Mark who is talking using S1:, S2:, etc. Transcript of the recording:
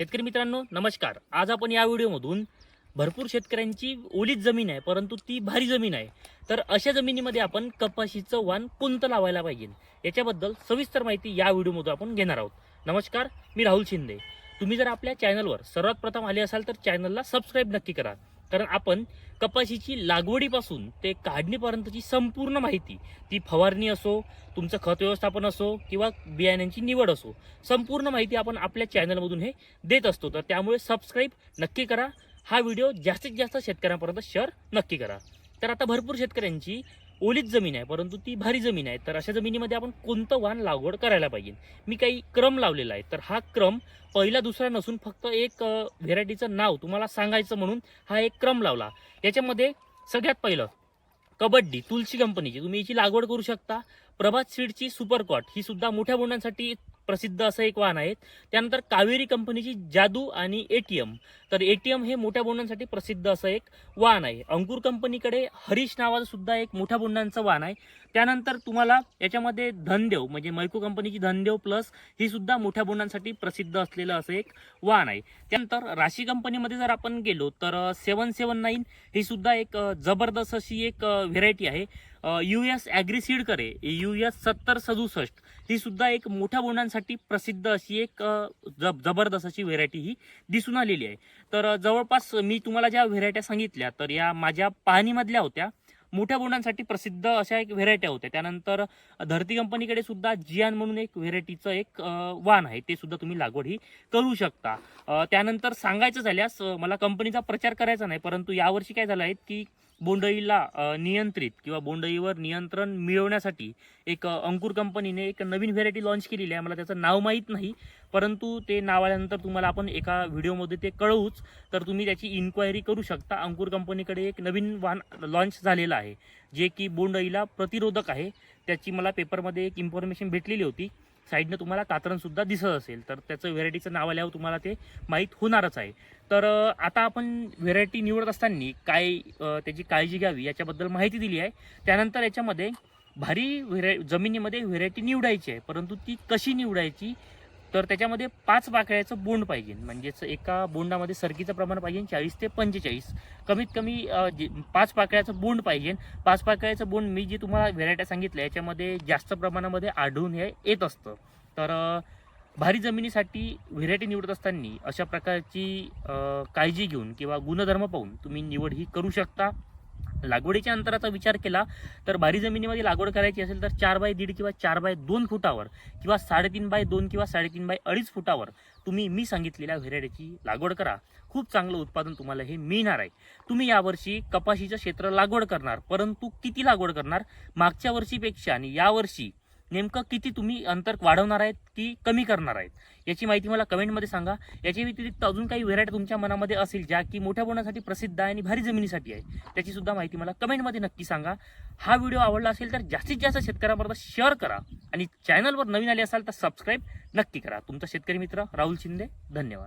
S1: शेतकरी मित्रांनो नमस्कार. आज आपण या व्हिडिओमधून भरपूर शेतकऱ्यांची ओलीच जमीन आहे परंतु ती भारी जमीन आहे. तर अशा जमिनीमध्ये आपण कपाशीचं वाण कोणतं लावायला पाहिजे? याच्याबद्दल सविस्तर माहिती या व्हिडिओमधून आपण घेणार आहोत. नमस्कार मी राहुल शिंदे. तुम्ही जर आपल्या चॅनलवर सर्वात प्रथम आले असाल तर चॅनलला सबस्क्राईब नक्की करा. कारण आपण कपाशीची लागवडीपासून ते काढणीपर्यंतची संपूर्ण माहिती ती फवारणी असो तुमचं खत व्यवस्थापन असो किंवा बियाण्यांची निवड असो संपूर्ण माहिती आपण आपल्या चॅनलमधून हे देत असतो. तर त्यामुळे सबस्क्राईब नक्की करा. हा व्हिडिओ जास्तीत जास्त शेतकऱ्यांपर्यंत शेअर नक्की करा. तर आता भरपूर शेतकऱ्यांची ओलीच जमीन आहे परंतु ती भारी जमीन आहे. तर अशा जमिनीमध्ये आपण कोणतं वाण लागवड करायला पाहिजे? मी काही क्रम लावलेला आहे. तर हा क्रम पहिला दुसरा नसून फक्त एक व्हेरायटीचं नाव तुम्हाला सांगायचं म्हणून हा एक क्रम लावला. याच्यामध्ये सगळ्यात पहिलं कबड्डी तुलसी कंपनीची. तुम्ही याची लागवड करू शकता. प्रभात सीडची सुपरकॉट ही सुद्धा मोठ्या बोंडांसाठी प्रसिद्ध असं एक वाहन आहे. त्यानंतर कावेरी कंपनीची जादू आणि एटीएम तर एटीएम हे मोठ्या बोंडांसाठी प्रसिद्ध असं एक वाहन आहे. अंकुर कंपनीकडे हरीश नावाचं सुद्धा एक मोठ्या बोंडांचं वाहन आहे. त्यानंतर तुम्हाला याच्यामध्ये धनदेव म्हणजे मैको कंपनीची धनदेव प्लस ही सुद्धा मोठ्या बोंडांसाठी प्रसिद्ध असलेलं असं एक वाहन आहे. त्यानंतर राशी कंपनीमध्ये जर आपण गेलो तर सेवन सेवन नाईन ही सुद्धा एक जबरदस्त अशी एक व्हेरायटी आहे. यू एस ॲग्रिसीड करे यू एस सत्तर सदुसष्ट ही सुद्धा एक मोठ्या बोंडांसाठी प्रसिद्ध अशी एक जब जबरदस्त अशी व्हेरायटी ही दिसून आलेली आहे. तर जवळपास मी तुम्हाला ज्या व्हेरायट्या सांगितल्या तर या माझ्या पाहणीमधल्या होत्या. मोठ्या बोंडांसाठी प्रसिद्ध अशा एक व्हेरायट्या होत्या. त्यानंतर धरती कंपनीकडे सुद्धा जियान म्हणून एक व्हेरायटीचं एक अ, वाण आहे. ते सुद्धा तुम्ही लागवड ही करू शकता. त्यानंतर सांगायचं झाल्यास मला कंपनीचा प्रचार करायचा नाही परंतु यावर्षी काय झालं आहे की बोंडईला नियंत्रित किंवा बोंडईवर नियंत्रण मिळवण्यासाठी एक अंकुर कंपनीने एक नवीन व्हेरायटी लॉन्च केलेली आहे. मला त्याचं नाव माहीत नाही परंतु ते नाव आल्यानंतर तुम्हाला आपण एका व्हिडिओमध्ये ते कळवूच. तर तुम्ही त्याची इन्क्वायरी करू शकता. अंकुर कंपनीकडे एक नवीन वाहन लॉन्च झालेलं आहे जे की बोंडईला प्रतिरोधक आहे. त्याची मला पेपरमध्ये एक इन्फॉर्मेशन भेटलेली होती. साईडनं तुम्हाला कातरणसुद्धा दिसत असेल. तर त्याचं व्हेरायटीचं नाव आल्यावर तुम्हाला ते माहीत होणारच आहे. तर आता आपण व्हेरायटी निवडत असताना काय त्याची काळजी घ्यावी याच्याबद्दल माहिती दिली आहे. त्यानंतर याच्यामध्ये भारी व्हेराय जमिनीमध्ये व्हेरायटी निवडायची आहे. परंतु ती कशी निवडायची तर त्याच्यामध्ये पाच पाकळ्याचं बोंड पाहिजे. म्हणजेच एका बोंडामध्ये सरकीचं प्रमाण पाहिजे चाळीस ते पंचेचाळीस. कमीत कमी जे- पाच पाकळ्याचं बोंड पाहिजे. पाच पाकळ्याचं बोंड मी जे तुम्हाला व्हेरायट्या सांगितल्या याच्यामध्ये जास्त प्रमाणामध्ये आढळून हे येत असतं. तर भारी जमिनीसाठी व्हेरायटी निवडत असताना अशा प्रकारची काळजी घेऊन किंवा गुणधर्म पाहून तुम्ही निवड ही करू शकता. लागवडीच्या अंतराचा विचार केला तर भारी जमिनीमध्ये लागवड करायची असेल तर चार बाय दीड किंवा चार बाय दोन फुटावर किंवा साडेतीन बाय दोन किंवा साडेतीन बाय अडीच फुटावर तुम्ही मी सांगितलेल्या व्हेरायटीची लागवड करा. खूप चांगलं उत्पादन तुम्हाला हे मिळणार आहे. तुम्ही यावर्षी कपाशीचं क्षेत्र लागवड करणार परंतु किती लागवड करणार? मागच्या वर्षीपेक्षा आणि यावर्षी नेमकं किती तुम्ही अंतर वाढवणार आहेत की कमी करणार आहेत? याची माहिती मला कमेंटमध्ये सांगा. याच्या व्यतिरिक्त अजून काही व्हेरायटी तुमच्या मनामध्ये असेल ज्या की मोठ्या बोनासाठी प्रसिद्ध आहे आणि भारी जमिनीसाठी आहे त्याची सुद्धा माहिती मला कमेंटमध्ये नक्की सांगा. हा व्हिडिओ आवडला असेल तर जास्तीत जास्त शेतकऱ्यांबरोबर शेअर करा आणि चॅनलवर नवीन आले असाल तर सबस्क्राईब नक्की करा. तुमचा शेतकरी मित्र राहुल शिंदे धन्यवाद.